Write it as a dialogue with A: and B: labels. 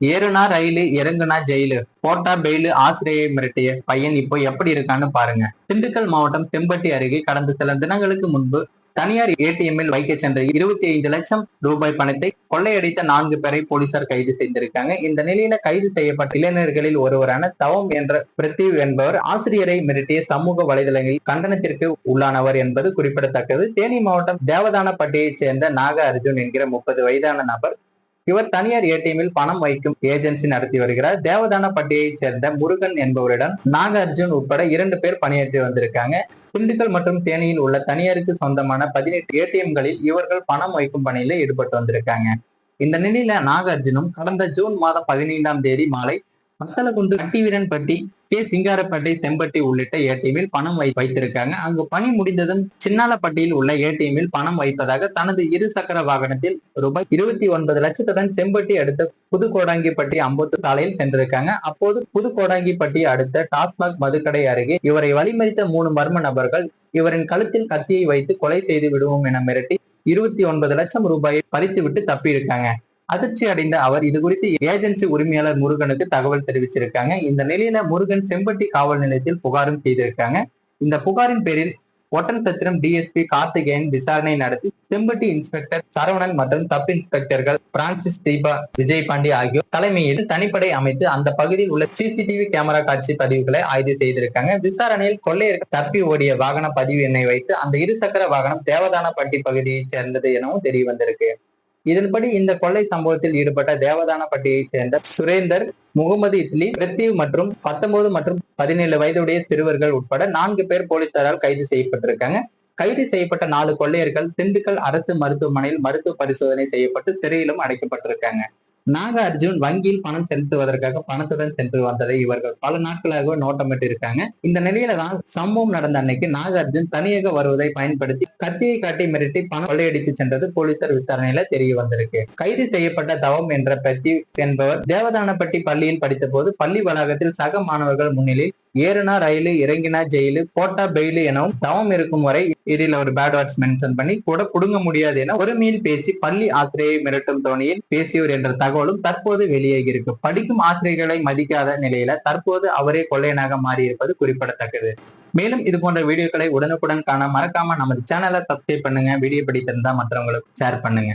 A: ஏறுனா rail இறங்குனா jail. போட்டா bail ஆசிரியை மிரட்டிய பையன் இப்போ எப்படி இருக்கான்னு பாருங்க. திண்டுக்கல் மாவட்டம் செம்பட்டி அருகே கடந்த சில தினங்களுக்கு முன்பு தனியார் ஏடிஎம்மில் வைக்க சென்ற இருபத்தி ஐந்து லட்சம் ரூபாய் பணத்தை கொள்ளையடித்த நான்கு பேரை போலீசார் கைது செய்திருக்காங்க. இந்த நிலையில கைது செய்யப்பட்ட இளைஞர்களில் ஒருவரான தவம் என்ற பிரித்திவ் என்பவர் ஆசிரியரை மிரட்டிய சமூக வலைதளங்களில் கண்டனத்திற்கு உள்ளானவர் என்பது குறிப்பிடத்தக்கது. தேனி மாவட்டம் தேவதானப்பட்டியைச் சேர்ந்த நாக அர்ஜுன் என்கிற முப்பது வயதான நபர் இவர் தனியார் ஏடிஎம்மில் பணம் வைக்கும் ஏஜென்சி நடத்தி வருகிறார். தேவதானப்பட்டியைச் சேர்ந்த முருகன் என்பவரிடம் நாகார்ஜுன் உட்பட இரண்டு பேர் பணியாற்றி வந்திருக்காங்க. திண்டுக்கல் மற்றும் தேனியில் உள்ள தனியாருக்கு சொந்தமான பதினெட்டு ஏடிஎம்களில் இவர்கள் பணம் வைக்கும் பணியில ஈடுபட்டு வந்திருக்காங்க. இந்த நிலையில நாகார்ஜுனும் கடந்த ஜூன் மாதம் பதினைந்தாம் தேதி மாலை மத்தலகுண்டு கட்டிவீரன்பட்டி கே. சிங்காரப்பேட்டை செம்பட்டி உள்ளிட்ட ஏடிஎம்மில் பணம் வை வைத்திருக்காங்க. அங்கு பணி முடிந்ததும் சின்னாலப்பட்டியில் உள்ள ஏடிஎம்மில் பணம் வைப்பதாக தனது இரு சக்கர வாகனத்தில் ரூபாய் இருபத்தி ஒன்பது லட்சத்துடன் செம்பட்டி அடுத்த புதுக்கோடாங்கிப்பட்டி அம்பத்து சாலையில் சென்றிருக்காங்க. அப்போது புதுக்கோடாங்கிப்பட்டி அடுத்த டாஸ்மாக் மதுக்கடை அருகே இவரை வழிமறித்த மூணு மர்ம நபர்கள் இவரின் கழுத்தில் கத்தியை வைத்து கொலை செய்து விடுவோம் என மிரட்டி இருபத்தி ஒன்பது லட்சம் ரூபாயை பறித்துவிட்டு தப்பியிருக்காங்க. அதிர்ச்சி அடைந்த அவர் இது குறித்து ஏஜென்சி உரிமையாளர் முருகனுக்கு தகவல் தெரிவிச்சிருக்காங்க. இந்த நிலையில முருகன் செம்பட்டி காவல் நிலையத்தில் புகாரும் செய்திருக்காங்க. இந்த புகாரின் பேரில் ஒட்டன்சத்திரம் டிஎஸ்பி கார்த்திகேயன் விசாரணை நடத்தி செம்பட்டி இன்ஸ்பெக்டர் சரவணன் மற்றும் சப் இன்ஸ்பெக்டர்கள் பிரான்சிஸ் தீபா விஜய் பாண்டி ஆகியோர் தலைமையில் தனிப்படை அமைத்து அந்த பகுதியில் உள்ள சிசிடிவி கேமரா காட்சி பதிவுகளை ஆய்வு செய்திருக்காங்க. விசாரணையில் கொள்ளையர்கள் தப்பி ஓடிய வாகன பதிவு எண்ணை வைத்து அந்த இருசக்கர வாகனம் தேவதானப்பட்டி பகுதியைச் சேர்ந்தது எனவும் தெரிய வந்திருக்கு இதன்படி இந்த கொள்ளை சம்பவத்தில் ஈடுபட்ட தேவதானப்பட்டியைச் சேர்ந்த சுரேந்தர் முகமது இட்லி பிரித்திவ் மற்றும் பத்தொன்பது மற்றும் பதினேழு வயதுடைய சிறுவர்கள் உட்பட நான்கு பேர் போலீசாரால் கைது செய்யப்பட்டிருக்காங்க. கைது செய்யப்பட்ட நாலு கொள்ளையர்கள் திண்டுக்கல் அரசு மருத்துவமனையில் மருத்துவ பரிசோதனை செய்யப்பட்டு சிறையிலும் அடைக்கப்பட்டிருக்காங்க. நாக அர்ஜுன் வங்கியில் பணம் செலுத்துவதற்காக பணத்துடன் சென்று வந்ததை இவர்கள் பல நாட்களாக நோட்டமிட்டு இருக்காங்க இந்த நிலையில தான் சம்பவம் நடந்த அன்னைக்கு நாக அர்ஜுன் தனியாக வருவதை பயன்படுத்தி கத்தியை காட்டி மிரட்டி பணம் கொள்ளையடித்து சென்றது போலீசார் விசாரணையில தெரிய வந்திருக்கு. கைது செய்யப்பட்ட தவம் என்ற பத்தி என்பவர் தேவதானப்பட்டி பள்ளியில் படித்த போது பள்ளி வளாகத்தில் சக மாணவர்கள் முன்னிலையில் ஏறுனா ரயிலு இறங்கினா ஜெயிலு போட்டா பெயிலு எனவும் தவம் இருக்கும் வரை இதில் ஒரு பேட் வேர்ட்ஸ் மென்ஷன் பண்ணி கூட குடுங்க முடியாது என ஒரு மீன் பேசி பள்ளி ஆசிரியை மிரட்டும் தோணியில் பேசியவர் என்ற தகவலும் தற்போது வெளியாகி இருக்கு. படிக்கும் ஆசிரியர்களை மதிக்காத நிலையில தற்போது அவரே கொள்ளையனாக மாறியிருப்பது குறிப்பிடத்தக்கது. மேலும் இது போன்ற வீடியோக்களை உடனுக்குடன் காண மறக்காம நமது சேனலை சப்ஸ்கிரைப் பண்ணுங்க. வீடியோ பிடித்திருந்தா மற்றவங்களுக்கு ஷேர் பண்ணுங்க.